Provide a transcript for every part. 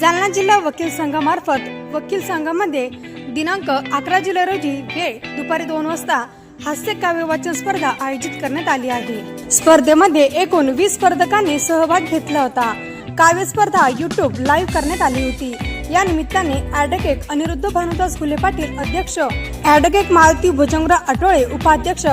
जालना जिल्हा वकील संघामार्फत वकील संघामध्ये दिनांक अकरा जुलै रोजी वेळ दुपारी दोन वाजता हास्य काव्य वाचन स्पर्धा आयोजित करण्यात आली आहे. स्पर्धेमध्ये एकूण वीस स्पर्धकांनी सहभाग घेतला होता. काव्य स्पर्धा युट्यूब लाईव्ह करण्यात आली होती. या निमित्ताने ऍडव्होकेट अनिरुद्ध भानुदास फुले पाटील अध्यक्ष ऍडव्होकेट मालती भुजंगराव आठोळे उपाध्यक्ष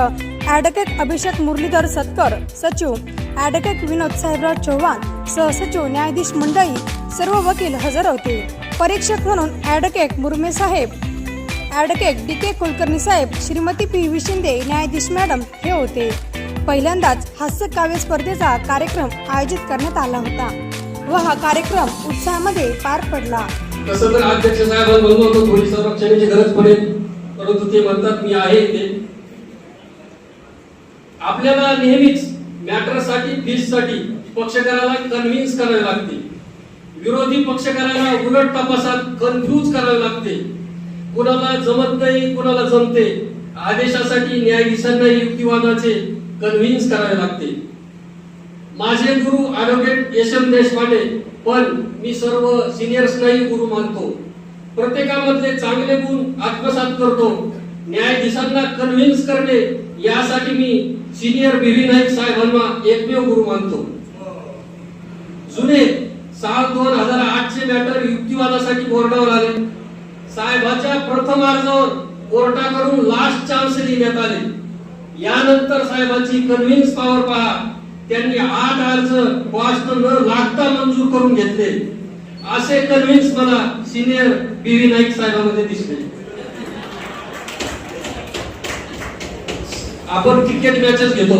ॲडव्होकेट अभिषेक मुरलीधर सतकर सचिव ॲडव्होकेट विनोद साहेबराव चव्हाण सहसचिव न्यायाधीश मंडळी सर्व वकील हजर होते. परीक्षक म्हणून ॲडव्होकेट मुर्मे साहेब ॲडव्होकेट डी के कुलकर्णी साहेब श्रीमती पी व्ही शिंदे न्यायाधीश मॅडम हे होते. पहिल्यांदाच हास्य काव्य स्पर्धेचा कार्यक्रम आयोजित करण्यात आला होता व हा कार्यक्रम उत्साहामध्ये पार पडला. तसं तर अध्यक्ष साहेबांना म्हणलो होतो थोडी संरक्षणाची गरज पडेल परंतु ते म्हणतात मी आहे ते आपल्याला नेहमीच मॅटरसाठी फीजसाठी पक्षकाराला कन्व्हिन्स करावे लागते. विरोधी पक्षकाराला उलट तपासात कन्फ्यूज करावे लागते. कुणाला जमत नाही कुणाला जमते. आदेशासाठी न्यायाधीशांना युक्तिवादाचे कन्व्हिन्स करावे लागते. माझे गुरु ॲडव्होकेट यशवंत देशपांडे पण मी सर्व सिनियर्सनाही गुरु मानतो. प्रत्येकामधले चांगले गुण आत्मसात करतो. न्यायाधीशांना कन्व्हिन्स करणे यासाठी मी सिनियर बीव्ही नाईक साहेबांना एकमेव गुरु मानतो. जुने साल दोन हजार आठचे मॅटर युक्तिवादासाठी बोर्डावर आले. साहेबाच्या प्रथम अर्जावर कोर्टाकडून लास्ट चान्स देण्यात आले. यानंतर साहेबांची कन्व्हिन्स पॉवर पहा. त्यांनी आठ अर्ज कॉस्ट न लागता मंजूर करून घेतले. असे कन्व्हिन्स मला सिनियर बीव्ही नाईक साहेबांमध्ये दिसले. आपण क्रिकेट मॅचेस घेतो.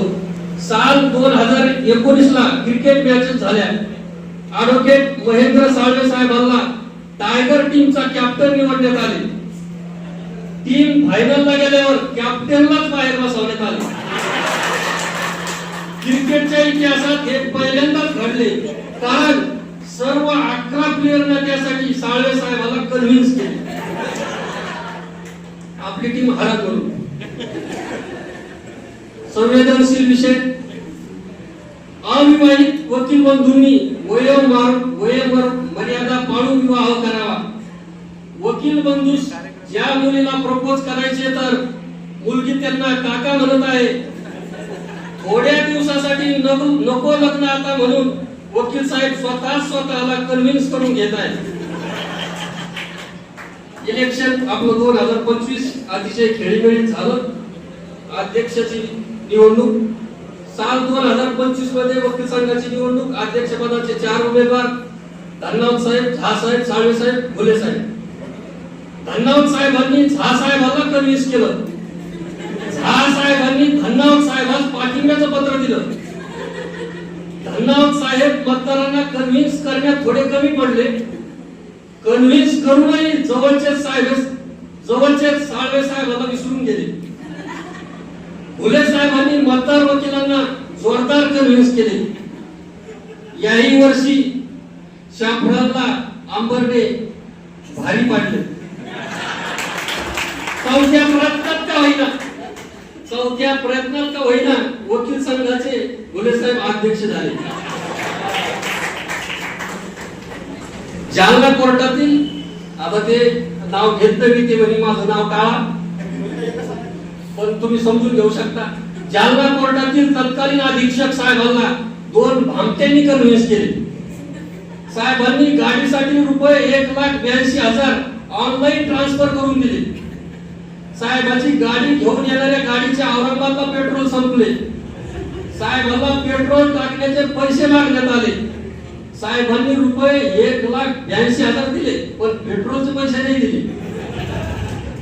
साल दोन हजार एकोणीस ला क्रिकेट मॅचेस झाल्या. ॲडव्होकेट महेंद्र साळवे साहेबांना टायगर टीमचा कॅप्टन निवडण्यात आले. टीम फायनलला गेल्यावर कॅप्टनलाच बाहेर बसवण्यात आले. क्रिकेटच्या इतिहासात हे पहिल्यांदाच घडले. कारण सर्व अकरा प्लेअरना त्यासाठी साळवे साहेबाला कन्व्हिन्स केले. आपली टीम हरत म्हणून संवेदनशील विषय. अविवाहित वकील बंधूंनी वयोमार वयोवर मर्यादा पाळून विवाह करावा. वकील बंधू ज्या मुलीला प्रपोज करायचे तर मुलगी त्यांना काका म्हणत आहे. थोड्या दिवसासाठी नको नको लग्न आता म्हणून वकील साहेब स्वतः स्वतःला कन्व्हिन्स करून घेत आहेत. इलेक्शन आपलं दोन हजार पंचवीस अतिशय खेळीमेळीत झालं. अध्यक्षाची निवडणूक. साल दोन हजार पंचवीसमध्ये वकील संघाची निवडणूक अध्यक्षपदाचे चार उमेदवार धन्नावत साहेब झा साहेब साळवे साहेब भुले साहेब. धन्नावत साहेबांनी झा साहेबाला कन्व्हिन्स केलं. झा साहेबांनी धन्नावत साहेबांना पाठिंब्याचं पत्र दिलं. धन्नावत साहेब मतदारांना कन्व्हिन्स करण्यात थोडे कमी पडले. कन्व्हिन्स करूनही जवळचे साहेब जवळचे साळवे साहेबांना विसरून गेले. फुले साहेबांनी मतदार वकिलांना जोरदार कन्व्हिन्स केले. याही वर्षी शाफराला आंबर्डे भारी पाडले. चौथ्या प्रयत्नात का होईना? चौथ्या प्रयत्नात का होईना? वकील संघाचे फुले साहेब अध्यक्ष झाले. जालना कोर्टातील आता ते नाव घेतलं मी ते म्हणे माझं नाव टाळा. पण तुम्ही समजून घेऊ शकता. जालना कोर्टातील तत्कालीन अधीक्षक साहेबांना दोन भामट्यांनी कन्व्हिन्स केले. साहेबांनी गाडीसाठी रुपये एक लाख ब्याऐंशी हजार ऑनलाईन ट्रान्सफर करून दिले. साहेबाची गाडी घेऊन येणाऱ्या गाडीच्या औरंगाबादला पेट्रोल संपले. साहेबांना पेट्रोल टाकण्याचे पैसे मागण्यात आले. साहेबांनी रुपये एक लाख ब्याऐंशी हजार दिले पण पेट्रोलचे पैसे नाही दिले.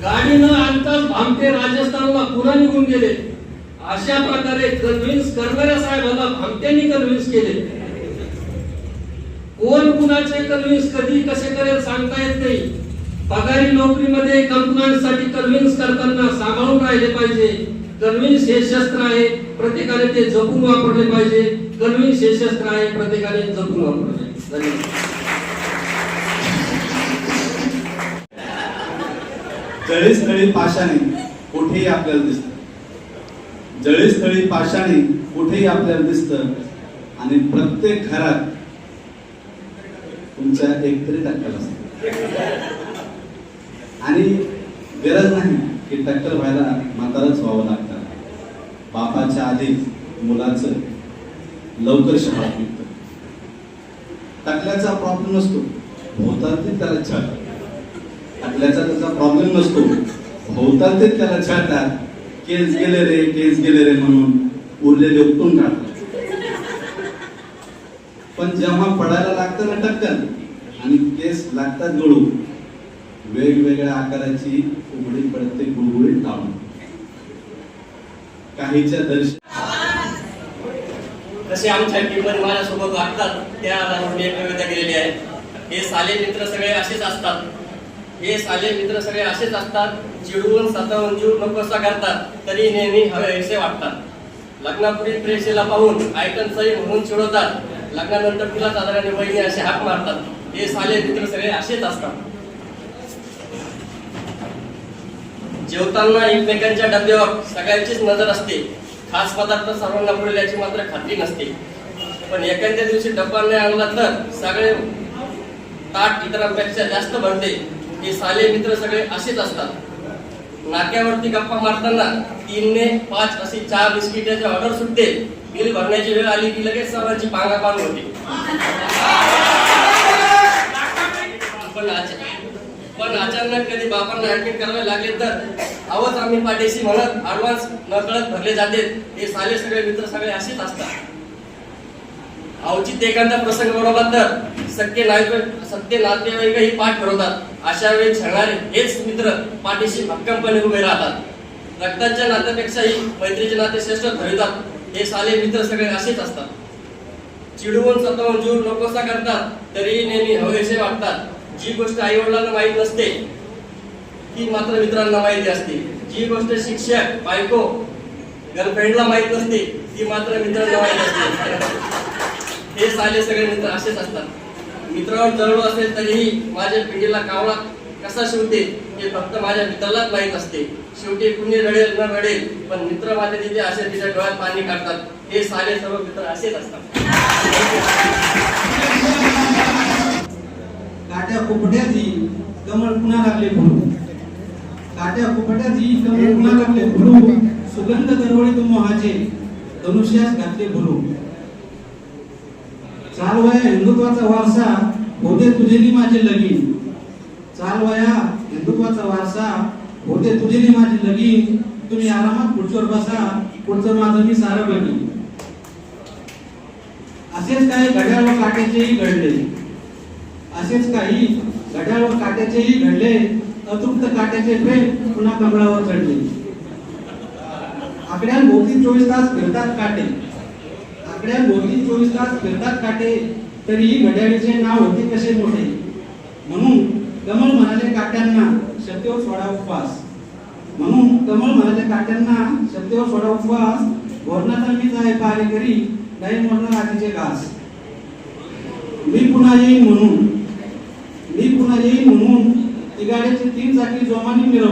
गाडी न आणताच भामटे राजस्थानला पुन्हा निघून गेले. अशा प्रकारे कन्व्हिन्स करणाऱ्या साहेबांना भामट्यांनी कन्व्हिन्स केले. कोण कुणाचे कन्व्हिन्स कधी कसे करेल सांगता येत नाही. पगारी नोकरीमध्ये कंपन्यांसाठी कन्व्हिन्स करताना सांभाळून राहिले पाहिजे. कन्व्हिन्स हे शस्त्र आहे प्रत्येकाने ते जपून वापरले पाहिजे. कन्व्हिन्स हे शस्त्र आहे प्रत्येकाने जपून वापरले धन्यवाद. जळीस्थळी पाशाने कुठेही आपल्याला दिसत. जळीस्थळी पाशाने कुठेही आपल्याला दिसत. आणि प्रत्येक घरात तुमच्या एकतरी एक तरी टक्कल असत. आणि गरज नाही की टक्कल व्हायला म्हातारच व्हावं लागतं. बापाच्या आधी मुलाचं लवकर शाळा मिळतं टाकल्याचा प्रॉब्लेम नसतो. भोवताल त्याला छळ. आपल्याचा त्याचा प्रॉब्लेम नसतो. भोवताल ते त्याला छळतात केस गेले रे केस गेले रे म्हणून उरलेले उपटून काढतात पण जेव्हा पडायला लागतं ना टक्कन आणि केस लागतात गळू वेगवेगळ्या आकाराची उघडी पडते गुळगुळीत लावून. काहीच्या दर्शन जसे आमच्या टीममध्ये माझ्यासोबत वागतात त्या आधारावर मी एक कविता केलेली आहे हे साले मित्र सगळे असेच असतात. हे साले मित्र सगळे असेच असतात चिडवून सतावून जीव नकोसा करतात तरी नेहमी हवेसे वाटतात. लग्नापूर्वी प्रेक्षेला पाहून आयटन सही म्हणून चिडवतात. लग्नानंतर तिला साधारण वहिनी असे हाक मारतात. हे साले मित्र सगळे असेच असतात. जेवताना एकमेकांच्या डब्यावर सगळ्यांचीच नजर असते. खास पदार्थ सर्वांना पुढे याची मात्र खात्री नसते. पण एखाद्या दिवशी डब्बा नाही आणला तर सगळे ताट इतरांपेक्षा जास्त भरते. हे साले मित्र सगळे असेच असतात. नाक्यावरती गप्पा मारताना तीन ने पाच अशी चार बिस्किटाची ऑर्डर सुटते. बिल भरण्याची वेळ आली की लगेच सर्वांची पांगापांग होते. पण पण अचानक कधी बापांना ऍडमिट करावे लागले तर आवच आम्ही पाठीशी म्हणत ऍडव्हान्स नकळत भरले जाते. हे साले सगळे मित्र सगळे असेच असतात. अवचित एखादा प्रसंग बरोबर तर सत्य नाते सत्य नातेवाईकही पाठ ठरवतात. अशा वेळी छळणारे हेच मित्र पाठीशी भक्कमपणे उभे राहतात. रक्ताच्या नात्यापेक्षाही मैत्रीचे नाते श्रेष्ठ ठरवितात. हे साले मित्र सगळे असेच असतात. चिडवून सतावून जीव नकोसा करतात तरीही नेहमी हवेसे वाटतात. जी गोष्ट आई वडिलांना माहीत नसते ती मात्र मित्रांना माहिती असते. जी गोष्ट शिक्षक बायको गर्लफ्रेंडला माहीत नसते ती मात्र मित्रांना माहीत असते. हे साले सगळे मित्र असेच असतात. मित्रावर जळलो असेल तरीही माझ्या पिढीला कावळा कसा शिवते हे फक्त माझ्या मित्रालाच माहीत असते. शेवटी कुणी रडेल न रडेल पण मित्र माझे तिथे असे तिच्या डोळ्यात पाणी काढतात. हे सारे सर्व मित्र असेच असतात. काट्या कुपट्याची कमळ पुन्हा लागले फुलू काट्या कुपट्याची कमळ पुन्हा लागले फुलू सुगंध दरवळी तुम्हाचे धनुष्यास घातले भुलू चालवया हिंदुत्वाचा वारसा होते तुझे माझे लगीन. चालवया हिंदुत्वाचा वारसा होते तुझेली माझे लगीन. तुम्ही आरामात खुर्चीवर बसा पुढचं माझं मी सारं बघीन. असेच काही घड्याळ व काट्याचेही घडले. असेच काही घड्याळ व काट्याचेही घडले. अतृप्त काट्याचे प्रेम पुन्हा कमळावर चढले. आकड्या भोवती चोवीस तास फिरतात काटे. आकड्या भोवती चोवीस तास फिरतात काटे तरीही घड्याळीचे नाव होते कसे मोठे? म्हणून कमळ म्हणाले काट्यांना सत्यव सोडा उपवास. म्हणून कमळ म्हणाले काट्यांना सत्यव सोडा उपवास. भोरणाचा मी जाय पारे करी नाही म्हणणार आधीचे घास. मी पुन्हा येईन म्हणून. मी पुन्हा येईन म्हणून ती तीन चाकी जोमाने मिरव